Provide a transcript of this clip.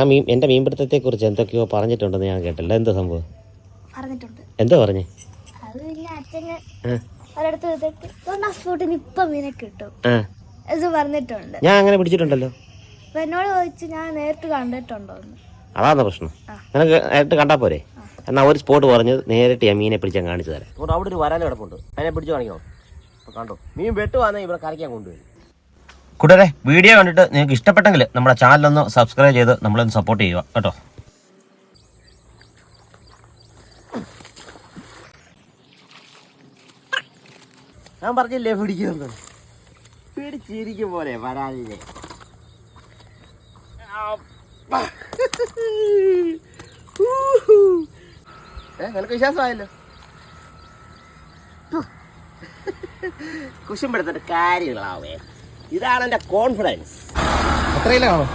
ആ മീൻ എന്റെ മീൻപിടുത്തത്തെ കുറിച്ച് എന്തൊക്കെയോ പറഞ്ഞിട്ടുണ്ടെന്ന് ഞാൻ കേട്ടില്ല. എന്താ സംഭവം? പറഞ്ഞിട്ടുണ്ട്. എന്താ പറഞ്ഞേ? അത് പിന്നെ അച്ഛന് ആ, ഒരിടത്ത് ചെയ്തിട്ട് അതുകൊണ്ട് ആ സ്പോട്ടിന് ഇപ്പം മീനെ കിട്ടും. ആ. ഇത് പറഞ്ഞിട്ടുണ്ട്. ഞാൻ അങ്ങനെ പിടിച്ചിട്ടുണ്ടല്ലോ. അപ്പൊ എന്നോട് ചോദിച്ചു ഞാൻ നേരിട്ട് കണ്ടിട്ടുണ്ടോ എന്ന്. അതാണ് പ്രശ്നം? നിനക്ക് നേരിട്ട് കണ്ടാ പോരെ? എന്നാ ഒരു സ്പോട്ട് പറഞ്ഞ് നേരിട്ട് ഞാൻ മീനെ പിടിച്ചാൽ കാണിച്ചു തരാം. അവിടെ ഒരു വരാൻ കിടപ്പുണ്ട്. അതിനെ പിടിച്ചു കാണിക്കണം? കണ്ടോ? മീൻ വെട്ടുവാന്നെ ഇവിടെ കറിക്കാൻ കൊണ്ടുവരും. കൂട്ടരെ വീഡിയോ കണ്ടിട്ട് നിങ്ങൾക്ക് ഇഷ്ടപ്പെട്ടെങ്കിൽ നമ്മുടെ ചാനലൊന്ന് സബ്സ്ക്രൈബ് ചെയ്ത് നമ്മളൊന്ന് സപ്പോർട്ട് ചെയ്യുക. കേട്ടോ? ഞാൻ പറഞ്ഞില്ലേ പിടിക്കുന്നു പിടിച്ചിരിക്കും പോലെ വരാനില്ലേ ഏ നിനക്ക് വിശ്വാസമായല്ലോ? കുശുമ്പെടുത്തിട്ട് കാര്യങ്ങളാവേ. ഇതാണ് എന്റെ കോൺഫിഡൻസ് എത്രയിലാണോ